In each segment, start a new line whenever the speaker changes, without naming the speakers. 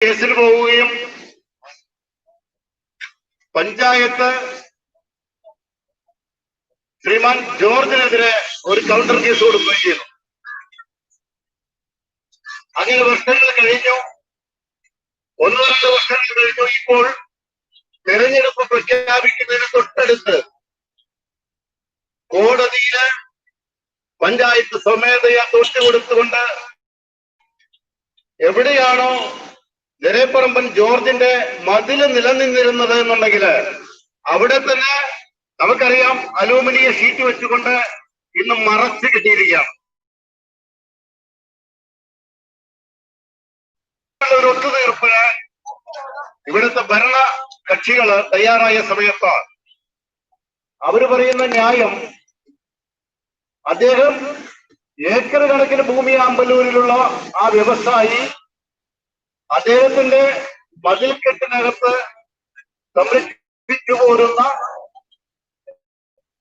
കേസിൽ പോവുകയും പഞ്ചായത്ത് ശ്രീമാൻ ജോർജിനെതിരെ ഒരു കൗണ്ടർ കേസ് കൊടുക്കുകയും ചെയ്തു. അങ്ങനെ വർഷങ്ങൾ കഴിഞ്ഞു. ഒന്ന് രണ്ട് വർഷങ്ങൾ കഴിഞ്ഞു. ഇപ്പോൾ തെരഞ്ഞെടുപ്പ് പ്രഖ്യാപിക്കുന്നതിന് തൊട്ടടുത്ത് കോടതിയിൽ പഞ്ചായത്ത് സ്വമേധയാ തോറ്റു കൊടുത്തുകൊണ്ട് എവിടെയാണോ ജരേപ്പറമ്പൻ ജോർജിന്റെ മതിൽ നിലനിന്നിരുന്നത് എന്നുണ്ടെങ്കിൽ അവിടെ തന്നെ നമുക്കറിയാം അലൂമിനിയ ഷീറ്റ് വെച്ചുകൊണ്ട് ഇന്ന് മറച്ച് കിട്ടിയിരിക്കാം ഒരു ഒത്തുതീർപ്പിന് ഇവിടുത്തെ ഭരണ കക്ഷികൾ തയ്യാറായ സമയത്ത് അവർ പറയുന്ന ന്യായം അദ്ദേഹം ഏക്കർ കണക്കിന് ഭൂമി അമ്പലൂരിലുള്ള ആ വ്യവസായി അദ്ദേഹത്തിന്റെ മതിൽക്കെട്ടിനകത്ത് സംരക്ഷിച്ചു പോരുന്ന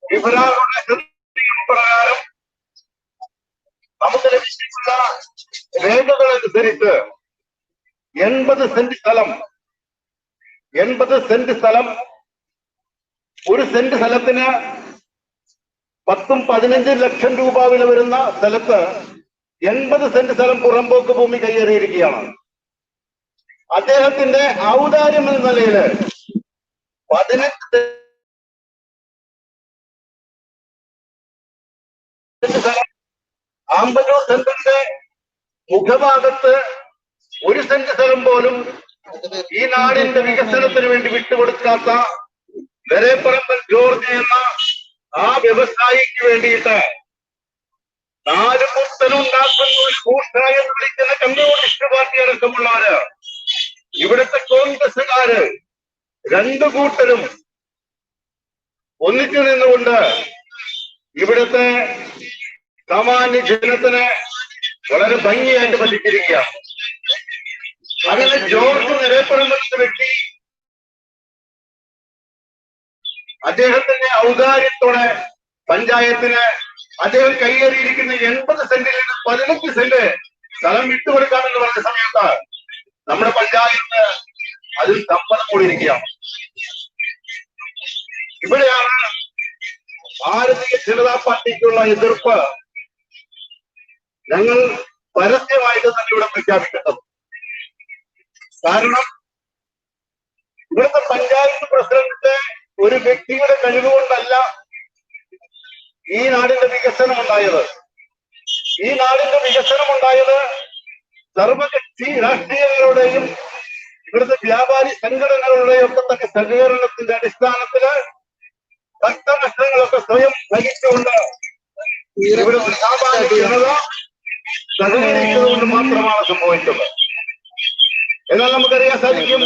വിവരാവകാശ പ്രകാരം നമുക്ക് ലഭിച്ചിട്ടുള്ള രേഖകൾ അനുസരിച്ച് എൺപത് സെന്റ് സ്ഥലം എൺപത് സെന്റ് സ്ഥലം ഒരു സെന്റ് സ്ഥലത്തിന് പത്തും പതിനഞ്ചും ലക്ഷം രൂപ വില വരുന്ന സ്ഥലത്ത് എൺപത് സെന്റ് സ്ഥലം പുറമ്പോക്ക് ഭൂമി കയ്യേറിയിരിക്കുകയാണ്. അദ്ദേഹത്തിന്റെ ഔദാര്യം എന്ന പതിനെട്ട് സെന്റ് സെന്ററിന്റെ മുഖഭാഗത്ത് ഒരു സെന്റ് സ്ഥലം പോലും ഈ നാടിന്റെ വികസനത്തിന് വേണ്ടി വിട്ടുകൊടുക്കാത്ത വരേപ്പറമ്പൻ ജോർജ് എന്ന ആ വ്യവസായിക്ക് വേണ്ടിയിട്ട് നാല് പുത്തനുണ്ടാക്കുന്ന ഒരു കൂട്ട എന്ന് വിളിക്കുന്ന കമ്മ്യൂണിസ്റ്റ് പാർട്ടി അടക്കമുള്ളവര് ഇവിടുത്തെ കോൺഗ്രസുകാര് രണ്ടു കൂട്ടരും ഒന്നിച്ചു നിന്നുകൊണ്ട് ഇവിടുത്തെ സാമാന്യ ജനത്തിന് വളരെ ഭംഗിയായിട്ട് പറ്റിച്ചിരിക്കുകയാണ് അങ്ങനെ ജോർജ് നിരപ്പറമ്പെന്ന വ്യക്തി അദ്ദേഹത്തിന്റെ ഔദാര്യത്തോടെ പഞ്ചായത്തിന് അദ്ദേഹം കൈയേറിയിരിക്കുന്ന എൺപത് സെന്റിൽ നിന്ന് പതിനഞ്ച് സെന്റ് സ്ഥലം വിട്ടുകൊടുക്കാമെന്ന് പറഞ്ഞ സമയത്ത് നമ്മുടെ പഞ്ചായത്ത് അതിൽ സമ്മതം കൂടിയിരിക്കുകയാണ്. ഇവിടെയാണ് ഭാരതീയ ജനതാ പാർട്ടിക്കുള്ള എതിർപ്പ് ഞങ്ങൾ പരസ്യമായിട്ട് തന്നെ ഇവിടെ പ്രഖ്യാപിക്കേണ്ടത്. കാരണം ഇവിടുത്തെ പഞ്ചായത്ത് പ്രസിഡന്റിന്റെ ഒരു വ്യക്തിയുടെ കഴിവുകൊണ്ടല്ല ഈ നാടിന്റെ വികസനം ഉണ്ടായത്. ഈ നാടിന്റെ വികസനം ഉണ്ടായത് സർവകക്ഷി രാഷ്ട്രീയങ്ങളുടെയും ഇവിടുത്തെ വ്യാപാരി സംഘടനകളുടെയും ഒക്കെ തന്നെ സഹകരണത്തിന്റെ അടിസ്ഥാനത്തിൽ കഷ്ടനഷ്ടങ്ങളൊക്കെ സ്വയം സഹിച്ചുകൊണ്ട് ജനത സഹകരിച്ചതുകൊണ്ട് മാത്രമാണ് സംഭവിച്ചത് എന്നാൽ നമുക്കറിയാൻ സാധിക്കും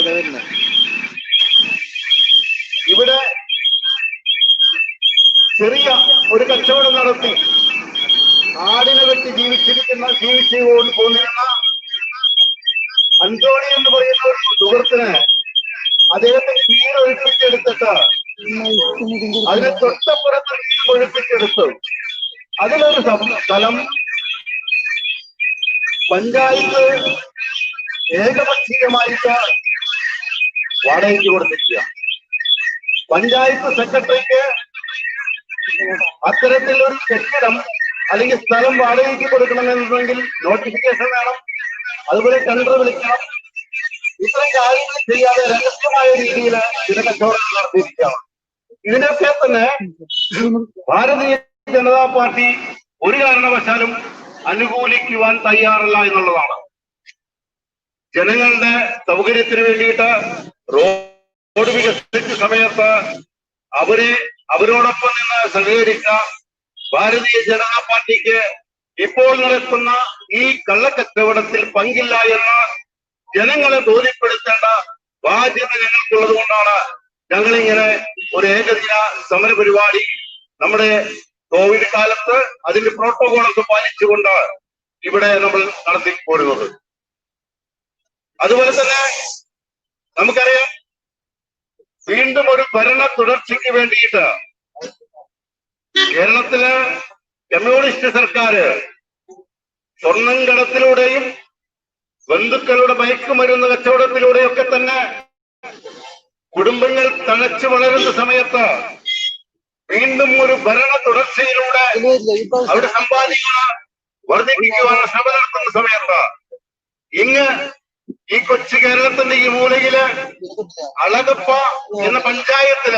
ഇവിടെ ചെറിയ ഒരു കച്ചവടം നടത്തി. ആടിനെ വെട്ടി ജീവിച്ചിരിക്കുന്ന ജീവിച്ചു പോന്നിരുന്ന അന്തോണി എന്ന് പറയുന്ന ഒരു സുഹൃത്തിന് അദ്ദേഹത്തെ നീർ ഒഴിപ്പിച്ചെടുത്തിട്ട് അതിന് തൊട്ടപ്പുറത്ത് നീർ ഒഴിപ്പിച്ചെടുത്തു അതിലൊരു സ്ഥലം പഞ്ചായത്ത് ഏകപക്ഷീയമായിട്ട് വാടകയ്ക്ക് കൊടുത്തിരിക്കുക. പഞ്ചായത്ത് സെക്രട്ടറിക്ക് അത്തരത്തിലൊരു കെട്ടിടം അല്ലെങ്കിൽ സ്ഥലം വാടകയ്ക്ക് കൊടുക്കണമെന്നുണ്ടെങ്കിൽ നോട്ടിഫിക്കേഷൻ വേണം. അതുപോലെ ടെൻഡർ വിളിക്കണം ഇത്രയും കാര്യങ്ങൾ ചെയ്യാതെ രഹസ്യമായ രീതിയിൽ ഇതിനെ കച്ചവടം നടത്തിയിരിക്കുകയാണ്. ഇതിനൊക്കെ തന്നെ ഭാരതീയ ജനതാ പാർട്ടി ഒരു കാരണവശാലും അനുകൂലിക്കുവാൻ തയ്യാറല്ല എന്നുള്ളതാണ്. ജനങ്ങളുടെ സൗകര്യത്തിന് വേണ്ടിയിട്ട് റോഡ് വികസിച്ച സമയത്ത് അവരെ അവരോടൊപ്പം നിന്ന് സഹകരിച്ച ഭാരതീയ ജനതാ പാർട്ടിക്ക് ഇപ്പോൾ നടക്കുന്ന ഈ കള്ളക്കച്ചവടത്തിൽ പങ്കില്ല എന്ന് ജനങ്ങളെ ബോധ്യപ്പെടുത്തേണ്ട ബാധ്യത ഞങ്ങൾക്കുള്ളത് കൊണ്ടാണ് ഞങ്ങളിങ്ങനെ ഒരു ഏകദിന സമര പരിപാടി നമ്മുടെ കോവിഡ് കാലത്ത് അതിന്റെ പ്രോട്ടോകോളൊക്കെ പാലിച്ചുകൊണ്ട് ഇവിടെ നമ്മൾ നടത്തി പോരുന്നത്. അതുപോലെ തന്നെ നമുക്കറിയാം വീണ്ടും ഒരു ഭരണ തുടർച്ചയ്ക്ക് വേണ്ടിയിട്ട് കേരളത്തിൽ കമ്മ്യൂണിസ്റ്റ് സർക്കാർ സ്വർണം കടത്തിലൂടെയും ബന്ധുക്കളുടെ മയക്കുമരുന്ന് കച്ചവടത്തിലൂടെയൊക്കെ തന്നെ കുടുംബങ്ങൾ തഴച്ചു വളരുന്ന സമയത്ത് വീണ്ടും ഒരു ഭരണ തുടർച്ചയിലൂടെ അവരുടെ സമ്പാദിക്കുക വർദ്ധിപ്പിക്കുവാനുള്ള ശ്രമം നടത്തുന്ന സമയത്ത് ഇങ്ങ് ഈ കൊച്ചു കേരളത്തിന്റെ ഈ മൂലയിൽ അളകപ്പ എന്ന പഞ്ചായത്തിൽ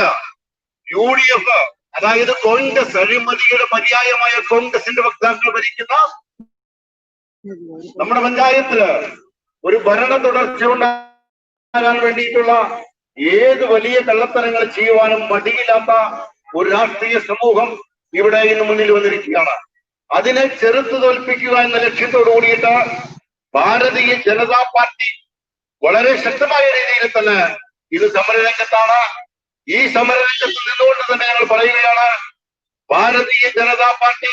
യു ഡി എഫ് അതായത് കോൺഗ്രസ് അഴിമതിയുടെ പര്യായമായ കോൺഗ്രസിന്റെ വക്താക്കൾ ഭരിക്കുന്ന നമ്മുടെ പഞ്ചായത്തിൽ ഒരു ഭരണ തുടർച്ച ഉണ്ടാകാൻ വേണ്ടിയിട്ടുള്ള ഏത് വലിയ കള്ളത്തരങ്ങൾ ചെയ്യുവാനും മടിയില്ലാത്ത ഒരു രാഷ്ട്രീയ സമൂഹം ഇവിടെ ഇന്ന് മുന്നിൽ വന്നിരിക്കുകയാണ്. അതിനെ ചെറുത്തു തോൽപ്പിക്കുക എന്ന ലക്ഷ്യത്തോടു കൂടിയിട്ട് ഭാരതീയ ജനതാ പാർട്ടി വളരെ ശക്തമായ രീതിയിൽ തന്നെ ഇത് സമരരംഗത്താണ് ഈ സമരരംഗത്ത് നിന്നുകൊണ്ട് തന്നെ ഞങ്ങൾ പറയുകയാണ് ഭാരതീയ ജനതാ പാർട്ടി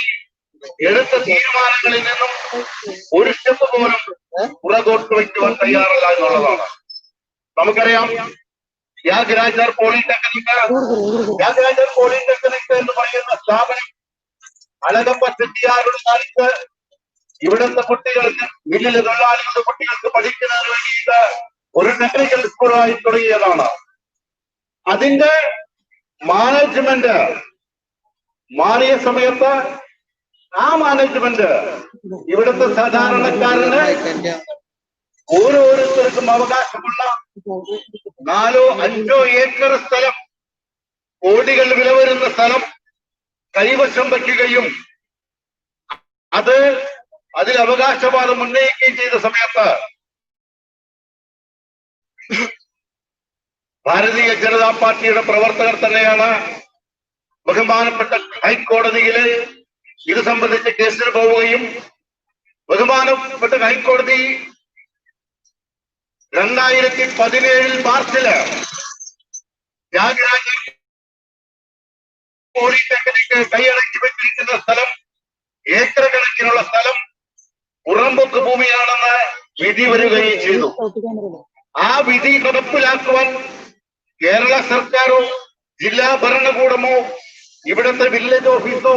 എടുത്ത തീരുമാനങ്ങളിൽ നിന്നും ഒരു സ്റ്റെപ്പ് പോലും പുറകോട്ട് വയ്ക്കുവാൻ തയ്യാറല്ല എന്നുള്ളതാണ്. നമുക്കറിയാം യാഗരാജർ പോളിടെക്നിക് യാഗരാജർ പോളിടെക്നിക് എന്ന് പറയുന്ന സ്ഥാപനം അലകപ്പ ചെട്ടിയാരുടെ കാലത്ത് ഇവിടുത്തെ കുട്ടികൾക്ക് മില്ലിലെ തൊഴിലാളികളുടെ കുട്ടികൾക്ക് പഠിക്കുന്നതിന് വേണ്ടിയിട്ട് ഒരു ടെക്നിക്കൽ സ്കൂളായി തുടങ്ങിയതാണ്. അതിന്റെ മാനേജ്മെന്റ് മാറിയ സമയത്ത് ആ മാനേജ്മെന്റ് ഇവിടുത്തെ സാധാരണക്കാരന് ഓരോരുത്തർക്കും അവകാശമുള്ള നാലോ അഞ്ചോ ഏക്കർ സ്ഥലം കോടികൾ വില വരുന്ന സ്ഥലം കൈവശം വയ്ക്കുകയും അത് അതിൽ അവകാശവാദം ഉന്നയിക്കുകയും ചെയ്ത സമയത്ത് ഭാരതീയ ജനതാ പാർട്ടിയുടെ പ്രവർത്തകർ തന്നെയാണ് ബഹുമാനപ്പെട്ട ഹൈക്കോടതിയിൽ ഇത് സംബന്ധിച്ച് കേസിന് പോവുകയും ബഹുമാനപ്പെട്ട ഹൈക്കോടതി രണ്ടായിരത്തി പതിനേഴിൽ മാർച്ചിൽ ത്യാഗരാജ പോളിടെക്നിക്ക് കൈയടക്കി വെച്ചിരിക്കുന്ന സ്ഥലം ഏക്കർ കണക്കിനുള്ള സ്ഥലം പുറംപൊക്ക് ഭൂമിയാണെന്ന് വിധി വരികയും ചെയ്തു. ആ വിധി നടപ്പിലാക്കുവാൻ കേരള സർക്കാരോ ജില്ലാ ഭരണകൂടമോ ഇവിടുത്തെ വില്ലേജ് ഓഫീസോ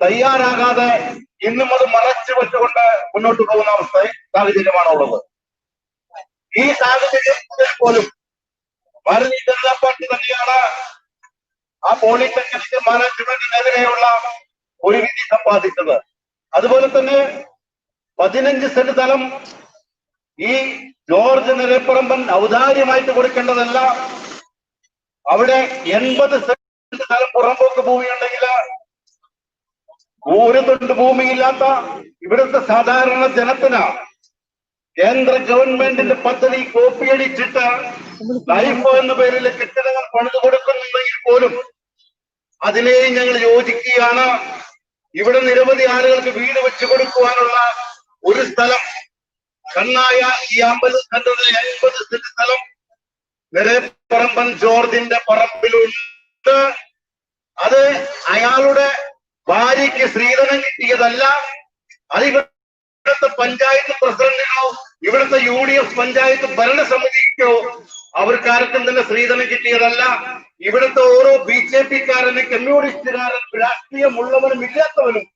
തയ്യാറാകാതെ ഇന്നും അത് മറച്ചു വെച്ചുകൊണ്ട് മുന്നോട്ട് പോകുന്ന അവസ്ഥ സാഹചര്യമാണുള്ളത്. ഈ സാഹചര്യത്തിൽ പോലും ഭാരതീയ ജനതാ പാർട്ടി തന്നെയാണ് ആ പോളിടെക്നിക് മാനേജ്മെന്റിനെതിരെയുള്ള ഒരു വിധി സമ്പാദിച്ചത്. അതുപോലെ തന്നെ പതിനഞ്ച് സെന്റ് സ്ഥലം ഈ ജോർജ് നിലപ്പറമ്പൻ ഔദാര്യമായിട്ട് കൊടുക്കേണ്ടതല്ല അവിടെ എൺപത് സെന്റ് സ്ഥലം പുറമ്പോക്ക് ഭൂമിയുണ്ടെങ്കിൽ ഒരു തൊണ്ട് ഭൂമിയില്ലാത്ത ഇവിടുത്തെ സാധാരണ ജനത്തിന് കേന്ദ്ര ഗവൺമെന്റിന്റെ പദ്ധതി കോപ്പിയടിച്ചിട്ട് ലൈഫ് എന്ന പേരിൽ കെട്ടിടങ്ങൾ പണിതു കൊടുക്കുന്നുണ്ടെങ്കിൽ പോലും അതിനെയും ഞങ്ങൾ യോജിക്കുകയാണ്. ഇവിടെ നിരവധി ആളുകൾക്ക് വീട് വെച്ചു കൊടുക്കുവാനുള്ള ഒരു സ്ഥലം. കണ്ണായ ഈ അമ്പത് സെന്ററിൽ എൺപത് സെന്റ് സ്ഥലം. നിരപ്പറമ്പൻ ജോർജിന്റെ പറമ്പിലുണ്ട്. അത് അയാളുടെ ഭാര്യയ്ക്ക് സ്ത്രീധനം കിട്ടിയതല്ല. അത് ഇവിടുത്തെ പഞ്ചായത്ത് പ്രസിഡന്റിനോ ഇവിടുത്തെ യു ഡി എഫ് പഞ്ചായത്ത് ഭരണസമിതിക്കോ അവർക്കാർക്കും തന്നെ സ്ത്രീധനം കിട്ടിയതല്ല. ഇവിടുത്തെ ഓരോ ബി ജെ പിക്കാരനും കമ്മ്യൂണിസ്റ്റുകാരനും രാഷ്ട്രീയമുള്ളവനും ഇല്ലാത്തവനും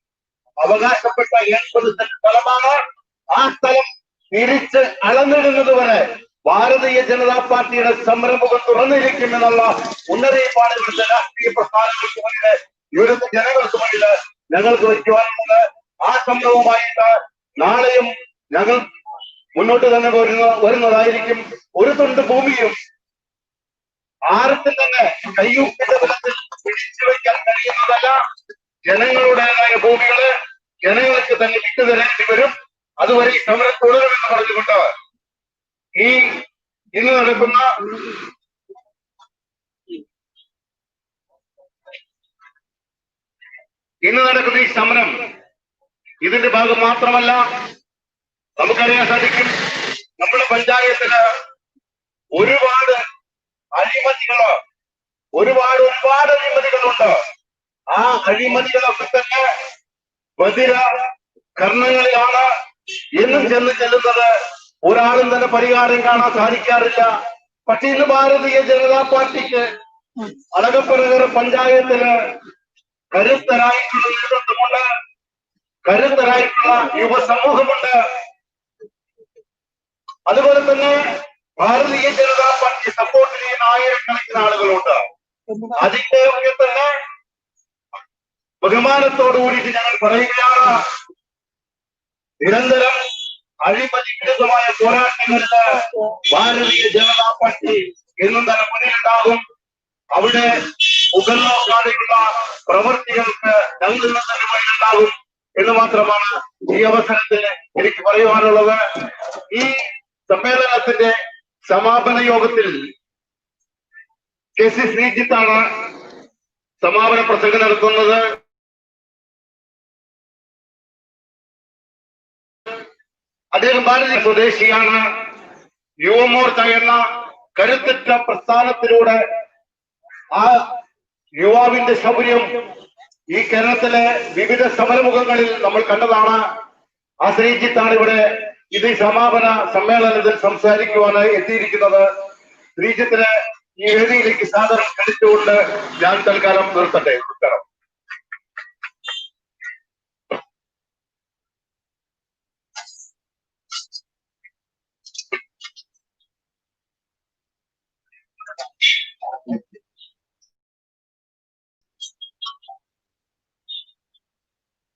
അവകാശപ്പെട്ട എൺപത് സ്ഥലമാണ്. ആ സ്ഥലം തിരിച്ച് അളന്നിടുന്നത് വരെ ഭാരതീയ ജനതാ പാർട്ടിയുടെ സംരംഭകം തുറന്നിരിക്കുമെന്നുള്ള മുന്നറിയിപ്പാണ് ഇവിടുത്തെ രാഷ്ട്രീയ പ്രസ്ഥാനങ്ങൾക്ക് മുന്നിൽ ഇവിടുത്തെ ജനങ്ങൾക്ക് മുന്നിൽ ഞങ്ങൾക്ക് വയ്ക്കുവാനുള്ളത് ആ സംഭവമായിട്ട് നാളെയും ഞങ്ങൾ മുന്നോട്ട് തന്നെ വരുന്ന വരുന്നതായിരിക്കും ഒരു തുണ്ട് ഭൂമിയും. ആർക്കും തന്നെ കയ്യൂപ്പിന്റെ ബലത്തിൽ പിടിച്ചു വയ്ക്കാൻ കഴിയുന്നതല്ല. ജനങ്ങളുടേതായ ഭൂമികൾ ജനങ്ങൾക്ക് തന്നെ വിട്ടുതരേണ്ടി വരും. അതുവരെ സമരം തുടരുമെന്ന് പറഞ്ഞുകൊണ്ട് ഈ ഇന്ന് നടക്കുന്ന ഇന്ന് നടക്കുന്ന ഈ സമരം ഇതിന്റെ ഭാഗം മാത്രമല്ല നമുക്കറിയാൻ സാധിക്കും നമ്മുടെ പഞ്ചായത്തിൽ ഒരുപാട് അഴിമതികൾ ഒരുപാട് ഒരുപാട് അഴിമതികളുണ്ട്. ആ അഴിമതികളൊക്കെ തന്നെ ബദിര കർണങ്ങളിലാണ് എന്നും ചെന്ന് ചെല്ലുന്നത് ഒരാളും തന്നെ പരിഹാരം കാണാൻ സാധിക്കാറില്ല. പക്ഷെ ഇന്ന് ഭാരതീയ ജനതാ പാർട്ടിക്ക് അളകപ്പുറകർ പഞ്ചായത്തിന് കരുത്തരായിട്ടുള്ള നേതൃത്വമുണ്ട്. കരുത്തരായിട്ടുള്ള യുവസമൂഹമുണ്ട്. അതുപോലെ തന്നെ ഭാരതീയ ജനതാ പാർട്ടി സപ്പോർട്ട് ചെയ്യുന്ന ആയിരക്കണക്കിന് ആളുകളുണ്ട്. അതിന്റെ ഒക്കെ തന്നെ ബഹുമാനത്തോടു കൂടിയിട്ട് ഞങ്ങൾ പറയുകയാണ്. നിരന്തരം അഴിമതിവിരുദ്ധമായ പോരാട്ടങ്ങളിൽ ഭാരതീയ ജനതാ പാർട്ടി എന്നും തന്നെ മുന്നിലുണ്ടാകും അവിടെ മുകളിലോ കാണിക്കുന്ന പ്രവൃത്തികൾക്ക് ഞങ്ങൾ തന്നെ മുന്നിലുണ്ടാകും എന്ന് മാത്രമാണ് ഈ അവസരത്തിൽ എനിക്ക് പറയുവാനുള്ളത് ഈ സമ്മേളനത്തിന്റെ സമാപന യോഗത്തിൽ കെ സി ശ്രീജിത്താണ് സമാപന പ്രസംഗം നടത്തുന്നത്. അദ്ദേഹം ഭാരത സ്വദേശിയാണ് യുവമോർച്ച എന്ന കരുത്തുറ്റ പ്രസ്ഥാനത്തിലൂടെ ആ യുവാവിന്റെ ശൗര്യം ഈ കേരളത്തിലെ വിവിധ സമരമുഖങ്ങളിൽ നമ്മൾ കണ്ടതാണ്. ആ ശ്രീജിത്താണ് ഇവിടെ ഇത് സമാപന സമ്മേളനത്തിൽ സംസാരിക്കുവാനായി എത്തിയിരിക്കുന്നത്. ശ്രീജിത്തിന് ഈ വേദിയിലേക്ക് സാധനം ക്ഷണിച്ചുകൊണ്ട് ഞാൻ തൽക്കാലം നിർത്തട്ടെ. നമസ്കാരം.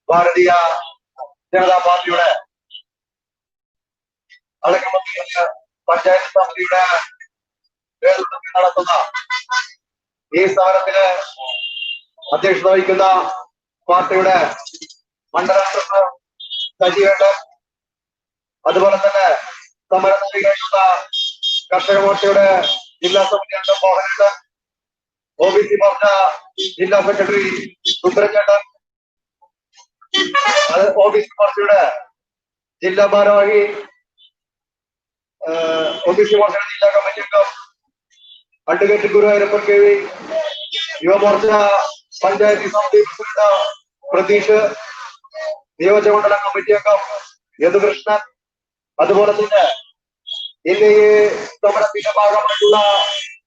ഭാരതീയ ജനതാ പാർട്ടിയുടെ അടക്കമന്ത്രി പഞ്ചായത്ത് സമിതിയുടെ നേതൃത്വത്തിൽ നടത്തുന്ന ഈ സമരത്തിന് അധ്യക്ഷത വഹിക്കുന്ന പാർട്ടിയുടെ മണ്ഡലം സജീവേട്ടൻ അതുപോലെ തന്നെ സമരം നൽകിയിട്ടുള്ള കർഷക മോർച്ചയുടെ ജില്ലാ സമിതി അംഗം മോഹനേട്ടൻ ഒ ബി സി മോർച്ച ജില്ലാ സെക്രട്ടറി സുബ്രഹ്മണ്യൻ അത് ഓഫീസ് മോർച്ചയുടെ ജില്ലാ ഭാരവാഹി ഓഫീസ് മോർച്ചയുടെ ജില്ലാ കമ്മിറ്റി അംഗം advocate Guruvayurappan K V Yuvamorcha panchayat സമിതി പ്രസിഡന്റ് പ്രതീഷ് നിയോജകമണ്ഡല കമ്മിറ്റി അംഗം യദുകൃഷ്ണൻ. അതുപോലെ തന്നെ ഈ സമരത്തിന്റെ ഭാഗമായിട്ടുള്ള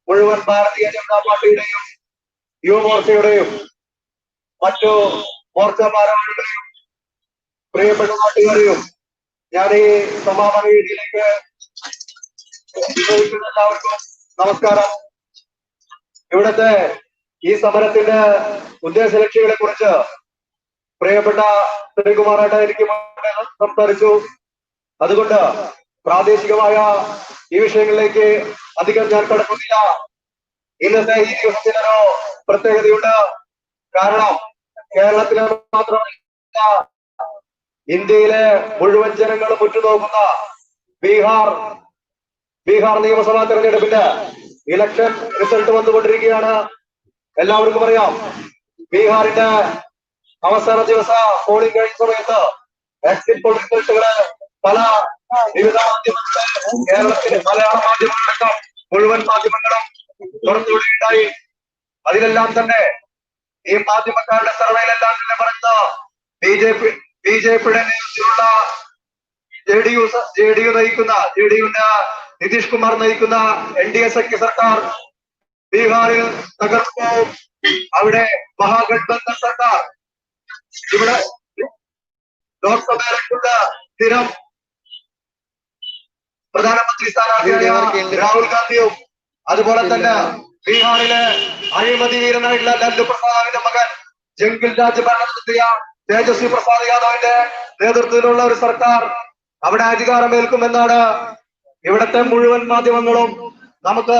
മുഴുവൻ ഭാരതീയ ജനതാ പാർട്ടിയുടെയും യുവമോർച്ചയുടെയും മറ്റു മോർച്ച പ്രിയപ്പെട്ട നാട്ടുകാരെയും ഞാൻ ഈ സമാപന ഉപയോഗിക്കുന്ന എല്ലാവർക്കും നമസ്കാരം. ഇവിടുത്തെ ഈ സമരത്തിന്റെ ഉദ്ദേശ ലക്ഷ്യങ്ങളെ കുറിച്ച് പ്രിയപ്പെട്ട ശ്രീകുമാറായിട്ട് എനിക്ക് സംസാരിച്ചു. അതുകൊണ്ട് പ്രാദേശികമായ ഈ വിഷയങ്ങളിലേക്ക് അധികം ഞാൻ കടക്കുന്നില്ല. ഇന്നത്തെ ഈ ദിവസത്തിനൊരു പ്രത്യേകതയുണ്ട്. കാരണം കേരളത്തിലെ മാത്രമല്ല ഇന്ത്യയിലെ മുഴുവൻ ജനങ്ങളും ഉറ്റുനോക്കുന്ന ബീഹാർ ബീഹാർ നിയമസഭാ തെരഞ്ഞെടുപ്പിന്റെ ഇലക്ഷൻ റിസൾട്ട് വന്നുകൊണ്ടിരിക്കുകയാണ്. എല്ലാവർക്കും അറിയാം ബീഹാറിന്റെ അവസാന ദിവസ പോളിംഗ് കഴിഞ്ഞ സമയത്ത് എക്സിറ്റ് പോൾ റിസൾട്ടുകൾ പല വിവിധ മാധ്യമങ്ങൾ കേരളത്തിലെ മലയാള മാധ്യമങ്ങളടക്കം മുഴുവൻ മാധ്യമങ്ങളും തുറന്നുവിടുകയുണ്ടായി. അതിലെല്ലാം തന്നെ ഈ മാധ്യമക്കാരുടെ സർവേയിലെല്ലാം തന്നെ പറയുന്നത്? B J P B J പിയുടെ നേതൃത്വത്തിലുള്ള J D U J D U നയിക്കുന്ന ജെ ഡി യുന്റെ നിതീഷ് കുമാർ നയിക്കുന്ന എൻ ഡി എ സഖ്യ സർക്കാർ ബീഹാറിൽ തകർത്തു അവിടെ മഹാഗഡ്ബന്ധൻ സർക്കാർ. ഇവിടെ ലോക്സഭയിലേക്കുള്ള സ്ഥിരം പ്രധാനമന്ത്രി സ്ഥാനാർത്ഥിയായ രാഹുൽ ഗാന്ധിയും അതുപോലെ തന്നെ ബീഹാറിലെ അഴിമതി വീരനായിട്ടുള്ള ലല്ലു പ്രസാദിന്റെ മകൻ ജംഗിൾ രാജ് ഭരണം നടത്തിയ തേജസ്വി പ്രസാദ് യാദവിന്റെ നേതൃത്വത്തിലുള്ള ഒരു സർക്കാർ അവിടെ അധികാരമേൽക്കുമെന്നാണ് ഇവിടത്തെ മുഴുവൻ മാധ്യമങ്ങളും നമുക്ക്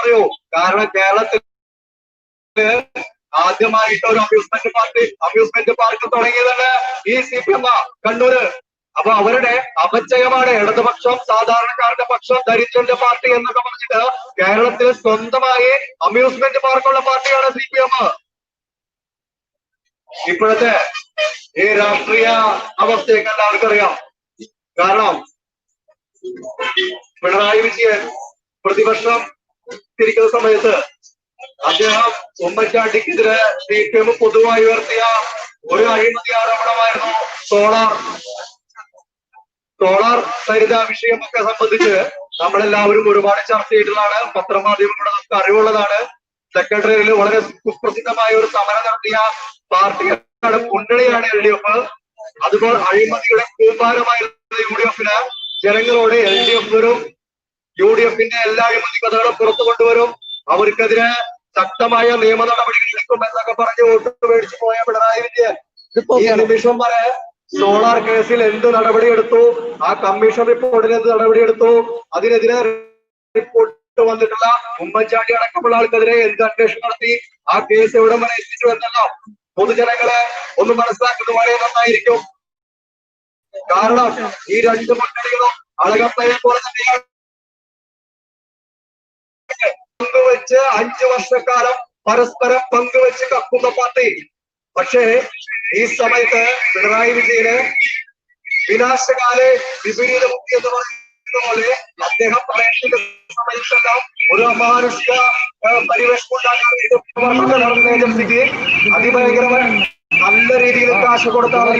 അറിയോ കാരണം കേരളത്തിൽ ആദ്യമായിട്ട് ഒരു അമ്യൂസ്മെന്റ് പാർക്ക് അമ്യൂസ്മെന്റ് പാർക്ക് തുടങ്ങിയതാണ് ഈ സി പി എം കണ്ണൂര്. അപ്പൊ അവരുടെ അപചയമാണ് ഇടതുപക്ഷം സാധാരണക്കാരുടെ പക്ഷം ദരിദ്രന്റെ പാർട്ടി എന്നൊക്കെ പറഞ്ഞിട്ട് കേരളത്തിൽ സ്വന്തമായി അമ്യൂസ്മെന്റ് പാർക്കുള്ള പാർട്ടിയാണ് സി പി എം ഇപ്പോഴത്തെ ഈ രാഷ്ട്രീയ അവസ്ഥയൊക്കെ എല്ലാവർക്കും അറിയാം കാരണം പിണറായി വിജയൻ പ്രതിപക്ഷം തിരിക്കുന്ന സമയത്ത് അദ്ദേഹം ഉമ്മൻചാണ്ടിക്കെതിരെ സി പി എം പൊതുവായി ഉയർത്തിയ ഒരു അഴിമതി ആരോപണമായിരുന്നു സോളാർ. സോളാർ സരിത വിഷയമൊക്കെ സംബന്ധിച്ച് നമ്മളെല്ലാവരും ഒരുപാട് ചർച്ച ചെയ്തിട്ടുള്ളതാണ് പത്രമാധ്യമങ്ങളുടെ നമുക്ക് അറിവുള്ളതാണ്. സെക്രട്ടറിയിൽ വളരെ കുപ്രസിദ്ധമായ ഒരു സമരം നടത്തിയ പാർട്ടിയാണ് മുന്നണിയാണ് എൽ ഡി എഫ്. അതുപോലെ അഴിമതിയുടെ കൂമ്പാരമായിരുന്ന യു ഡി എഫിന് ജനങ്ങളോട് എൽ ഡി എഫ് വരും യു ഡി എഫിന്റെ എല്ലാ അഴിമതി കഥകളും പുറത്തു കൊണ്ടുവരും. അവർക്കെതിരെ ശക്തമായ നിയമ നടപടികൾ എടുക്കും എന്നൊക്കെ പറഞ്ഞ് വോട്ട് മേടിച്ചു പോയ പിണറായി വിജയൻ. ഈ നിമിഷം വരെ സോളാർ കേസിൽ എന്ത് നടപടി എടുത്തു? ആ കമ്മീഷൻ റിപ്പോർട്ടിൽ എന്ത് നടപടി എടുത്തു? അതിനെതിരെ റിപ്പോർട്ട് വന്നിട്ടുള്ള ഉമ്മൻചാണ്ടി അടക്കമുള്ള ആൾക്കെതിരെ എന്ത് അന്വേഷണം നടത്തി? ആ കേസ് എവിടെ വരെ എത്തിച്ചു എന്നല്ലോ പൊതുജനങ്ങളെ ഒന്ന് മനസ്സിലാക്കുന്നത് വളരെ നന്നായിരിക്കും. കാരണം ഈ രണ്ട് മുന്നണികളും അളകപ്പയെ പോലെ തന്നെയാണ്. പങ്കുവെച്ച് അഞ്ചു വർഷക്കാലം പരസ്പരം പങ്കുവെച്ച് കക്കുന്ന പാർട്ടി. പക്ഷേ ഈ സമയത്ത് പിണറായി വിജയന് വിനാശകാലെ വിപരീത ബുദ്ധി എന്ന് പറയുന്ന പോലെ അദ്ദേഹം പറയേണ്ട സമയത്തെല്ലാം ഒരു അമാനുഷിക പരിവേഷം ഏജൻസിക്ക് അതിഭയങ്കരമായ നല്ല രീതിയിൽ കാശ് കൊടുത്താണ്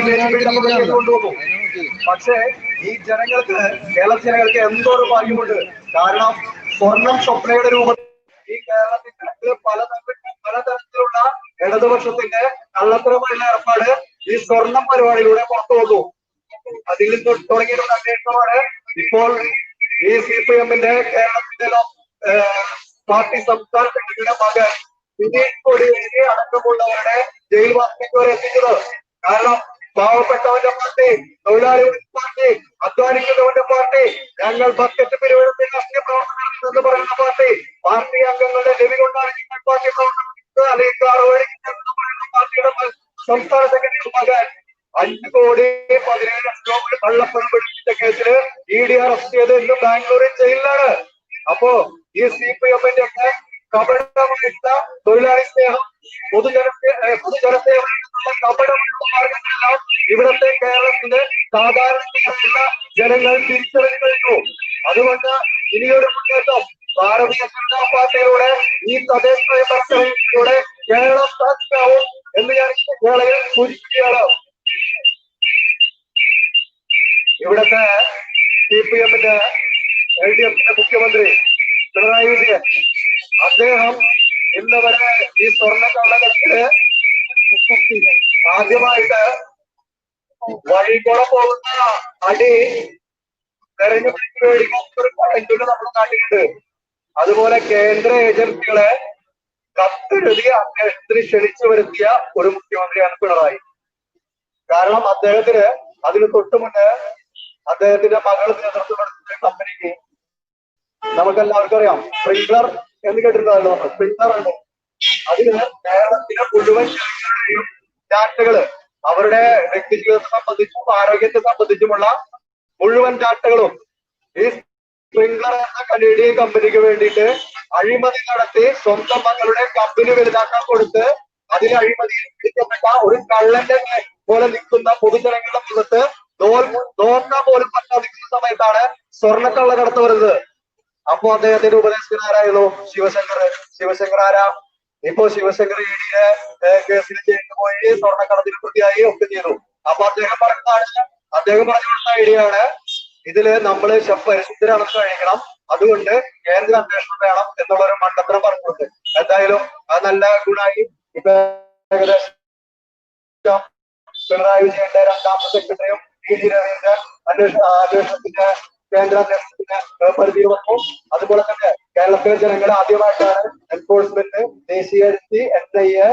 കൊണ്ടുപോകും. പക്ഷേ ഈ ജനങ്ങൾക്ക് കേരള ജനങ്ങൾക്ക് എന്തോ ഒരു ഭാഗ്യമുണ്ട്. കാരണം സ്വർണം സ്വപ്നയുടെ രൂപത്തിൽ ഈ കേരളത്തിന്റെ പല പലതരത്തിലുള്ള ഇടതുപക്ഷത്തിന്റെ കള്ളത്തരമായുള്ള ഏർപ്പാട് ഈ സ്വർണം പരിപാടിയിലൂടെ പുറത്തു വന്നു. അതിൽ നിന്ന് തുടങ്ങിയിട്ടുള്ള അന്വേഷണമാണ് ഇപ്പോൾ ഈ സി പി എമ്മിന്റെ കേരളത്തിന്റെ പാർട്ടി സംസ്ഥാന സെക്രട്ടറിയുടെ മകൻ വിനീഷ് കൊടിയേരി അടക്കമുള്ളവരുടെ ജയിൽവാസത്തിലേക്ക് വരെ എത്തിച്ചത്. കാരണം പാവപ്പെട്ടവന്റെ പാർട്ടി തൊഴിലാളികളുടെ പാർട്ടി അധ്വാനിക്കുന്നവന്റെ പാർട്ടി ഞങ്ങൾ ബക്കറ്റ് പിരിവെടുത്ത് രാഷ്ട്രീയ പ്രവർത്തനം എന്ന് പറയുന്ന പാർട്ടി പാർട്ടി അംഗങ്ങളുടെ ചെവി കൊണ്ടാണ് ഞങ്ങൾ പാർട്ടി പ്രവർത്തനം അല്ലെങ്കിൽ പാർട്ടിയുടെ സംസ്ഥാന സെക്രട്ടറി മകൻ അഞ്ച് കോടി പതിനേഴ് ലക്ഷം കള്ളപ്പണം പിടിച്ച കേസിൽ ഇ ഡി അറസ്റ്റ് ചെയ്ത് ഇന്ന് ബാംഗ്ലൂരിൽ ജയിലിലാണ്. അപ്പോ ഈ സി പി എമ്മിന്റെ ഒക്കെ കപടമായിട്ടുള്ള തൊഴിലാളി സ്നേഹം പൊതുജന പൊതുജനസേവനത്തിനുള്ള കപടമായിട്ടുള്ള മാർഗങ്ങളെല്ലാം ഇവിടത്തെ കേരളത്തിലെ സാധാരണ ജനങ്ങൾ തിരിച്ചറിഞ്ഞു കഴിഞ്ഞു അതുകൊണ്ട് ഇനിയൊരു മുന്നേറ്റം ഭാരതീയ ജനതാ പാർട്ടിയിലൂടെ ഈ തദ്ദേശ പ്രവർത്തനത്തിലൂടെ കേരളം സാധിക്കാവും എന്ന് ഞാൻ ഈ വേളയിൽ സൂചിപ്പിക്കുകയാണ്. ഇവിടത്തെ സി പി എമ്മിന്റെ എൽ ഡി എഫിന്റെ മുഖ്യമന്ത്രി പിണറായി വിജയൻ അദ്ദേഹം ഇന്ന് വരെ ഈ സ്വർണ കള്ളക്കടത്തിൽ ആദ്യമായിട്ട് വഴി കൂടെ പോകുന്ന അടി തെരഞ്ഞെടുപ്പ് മേടിക്കുന്ന ഒരു നാട്ടിലുണ്ട് അതുപോലെ കേന്ദ്ര ഏജൻസികളെ കത്തെഴുതി അദ്ദേഹത്തിന് ക്ഷണിച്ചു വരുത്തിയ ഒരു മുഖ്യമന്ത്രിയാണ് പിണറായി. കാരണം അദ്ദേഹത്തിന് അതിന് തൊട്ടു അദ്ദേഹത്തിന്റെ മകൾ നേതൃത്വം കമ്പനിക്ക് നമുക്കെല്ലാവർക്കും അറിയാം. സ്പ്രിംഗ്ലർ എന്ന് കേട്ടിട്ടുണ്ടല്ലോ സ്പ്രിംഗ്ലർ ആണ്. അതിന് കേരളത്തിലെ മുഴുവൻ ജനങ്ങളുടെയും ഡാറ്റകൾ അവരുടെ വ്യക്തിജീവിതത്തെ സംബന്ധിച്ചും ആരോഗ്യത്തെ സംബന്ധിച്ചുമുള്ള മുഴുവൻ ഡാറ്റകളും ഈ സ്പ്രിംഗ്ലർ എന്ന കനേഡിയൻ കമ്പനിക്ക് വേണ്ടിയിട്ട് അഴിമതി നടത്തി സ്വന്തം മകളുടെ കമ്പനി വലുതാക്കാൻ കൊടുത്ത് അതിൽ അഴിമതിയിൽ പിടിക്കപ്പെട്ട ഒരു കള്ളന്റെ പോലെ നിൽക്കുന്ന പൊതുജനങ്ങളുടെ മുഖത്ത് നോൽ നോക്കാൻ പോലും പറ്റാതിരിക്കുന്ന സമയത്താണ് സ്വർണക്കള്ള കടത്ത് വരുന്നത്. അപ്പോ അദ്ദേഹത്തിന്റെ ഉപദേശകൻ ആരായിരുന്നു? ശിവശങ്കർ. ശിവശങ്കർ ആരാ? ഇപ്പോ ശിവശങ്കർ ഇ ഡിയെ കേസിൽ ചേർന്ന് പോയി സ്വർണക്കടത്തിന് പ്രതിയായി ഒക്കെ ചെയ്തു. അപ്പൊ അദ്ദേഹം പറഞ്ഞതാണ് അദ്ദേഹം പറഞ്ഞു കൊടുത്ത ഐഡിയ ആണ്. ഇതിൽ നമ്മൾ പരിശുദ്ധരാണെന്ന് കഴിക്കണം. അതുകൊണ്ട് കേന്ദ്ര അന്വേഷണം വേണം എന്നുള്ള ഒരു മണ്ടത്തരം പറഞ്ഞിട്ടുണ്ട്. എന്തായാലും അത് നല്ല ഗുണമായി. ഇപ്പൊ ഏകദേശം പിണറായി വിജയന്റെ രണ്ടാമത്തെ സെക്രട്ടറിയും ഇ ഡി രവീന്ദ്രൻ അന്വേഷണ അന്വേഷണത്തിന്റെ കേന്ദ്ര അന്വേഷണത്തിന്റെ ഏഹ്, പരിധിയിൽ വന്നു. അതുപോലെ തന്നെ കേരളത്തിലെ ജനങ്ങൾ ആദ്യമായിട്ടാണ് എൻഫോഴ്സ്മെന്റ് ദേശീയ അതിർത്തി I A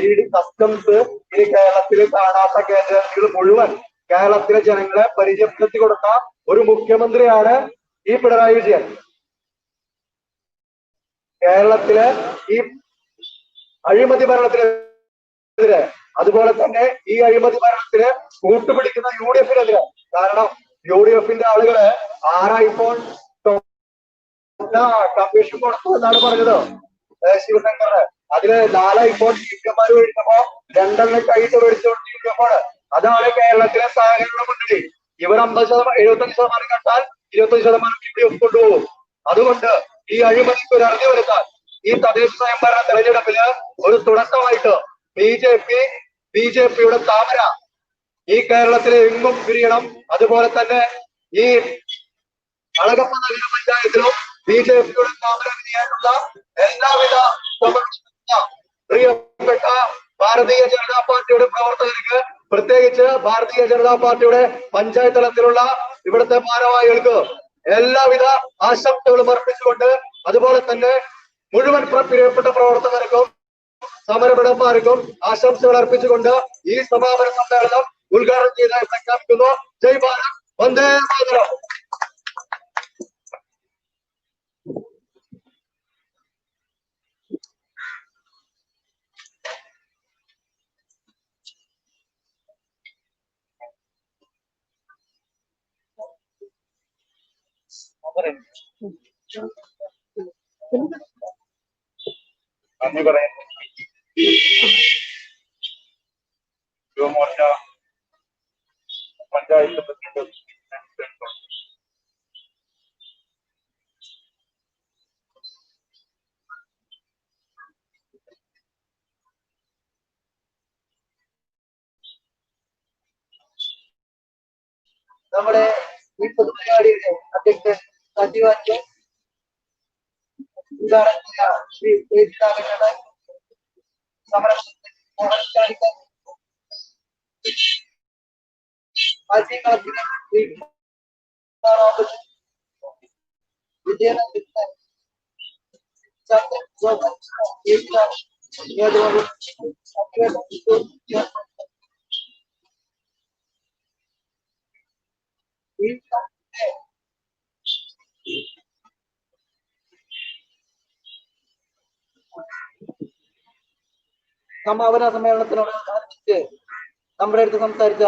E D customs ഈ കേരളത്തിൽ കാണാത്ത കേന്ദ്രങ്ങൾ മുഴുവൻ കേരളത്തിലെ ജനങ്ങളെ പരിചയപ്പെടുത്തി കൊടുത്ത ഒരു മുഖ്യമന്ത്രിയാണ് ഈ പിണറായി വിജയൻ. കേരളത്തിലെ ഈ അഴിമതി ഭരണത്തിനെതിരെ അതുപോലെ തന്നെ ഈ അഴിമതി ഭരണത്തിന് കൂട്ടുപിടിക്കുന്ന യു ഡി എഫിനെതിരെ. കാരണം യു ഡി എഫിന്റെ ആളുകൾ ആരാ ഇപ്പോൾ? കമ്മീഷൻ കൊടുത്തു എന്നാണ് പറഞ്ഞത്. ശിവശങ്കറിന്. അതിൽ നാളെ ഇപ്പോൾ ടീച്ചർമാർ മേടിച്ചപ്പോ രണ്ടെണ്ണം കഴിച്ചു മേടിച്ചുകൊണ്ട് എഫ് അതാണ് കേരളത്തിലെ സഹകരണ മുന്നണി. ഇവർ അമ്പത് ശതമാനം എഴുപത്തഞ്ച് ശതമാനം കണ്ടാൽ ഇരുപത്തഞ്ച് ശതമാനം യു ഡി എഫ് കൊണ്ടുപോകും. അതുകൊണ്ട് ഈ അഴിമതിക്ക് ഒരു അറുതി വരുത്താൻ ഈ തദ്ദേശ സ്വയംഭരണ തെരഞ്ഞെടുപ്പിൽ ഒരു തുടക്കമായിട്ട് B J P B J പിയുടെ താമര ഈ കേരളത്തിലെ എങ്ങും പിരിയണം. അതുപോലെ തന്നെ ഈ അളകപ്പ നഗര പഞ്ചായത്തിലും ബി ജെ പിയുടെ സ്ഥാപനവിധിയായിട്ടുള്ള എല്ലാവിധ പ്രിയപ്പെട്ട ഭാരതീയ ജനതാ പാർട്ടിയുടെ പ്രവർത്തകർക്ക് പ്രത്യേകിച്ച് ഭാരതീയ ജനതാ പാർട്ടിയുടെ പഞ്ചായത്ത് തലത്തിലുള്ള ഇവിടുത്തെ ഭാരവാഹികൾക്ക് എല്ലാവിധ ആശംസകളും അർപ്പിച്ചുകൊണ്ട് അതുപോലെ തന്നെ മുഴുവൻ പ്ര- പ്രിയപ്പെട്ട പ്രവർത്തകർക്കും സമരപിടന്മാർക്കും ആശംസകൾ അർപ്പിച്ചുകൊണ്ട് ഈ സമാപന സമ്മേളനം ഉദ്ഘാടനം ചെയ്തതായി പ്രഖ്യാപിക്കുന്നു ജയ് ഭാരത് വന്ദേ മാതരം
നന്ദി പറയുന്നു യുവമോർച്ച പഞ്ചായത്ത് പ്രസിഡന്റ്
നമ്മുടെ ഈ പൊതുപരിപാടിയുടെ അധ്യക്ഷൻ സജീവാന്റെ ഉദ്ഘാടനം ചെയ്ത ശ്രീ വേദിതാവിനോട് സമരത്തിൽ മോഹൻചാരിക്ക് ആശയങ്ങളത്തിന് ശ്രീ റോബർട്ട് വിജയനന്ദൻ ചന്ദ്രൻ ഗോപൻ ഏറ്റുവാൻ നേതൃത്വം ഈ സമയത്തെ സമാപന സമ്മേളനത്തിനോട് നമ്മുടെ അടുത്ത് സംസാരിച്ച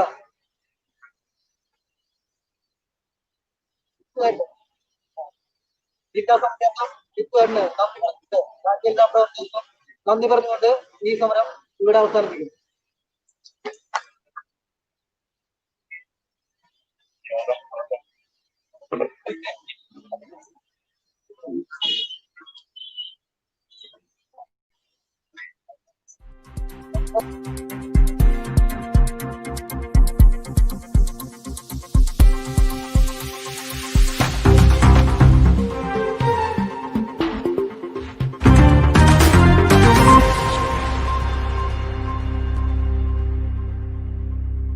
ജില്ലാ സമ്മേളനം ഇപ്പുകാരന് നന്ദി പറഞ്ഞിട്ട് ബാക്കി നന്ദി പറഞ്ഞുകൊണ്ട് ഈ സമരം ഇവിടെ അവസാനിപ്പിക്കും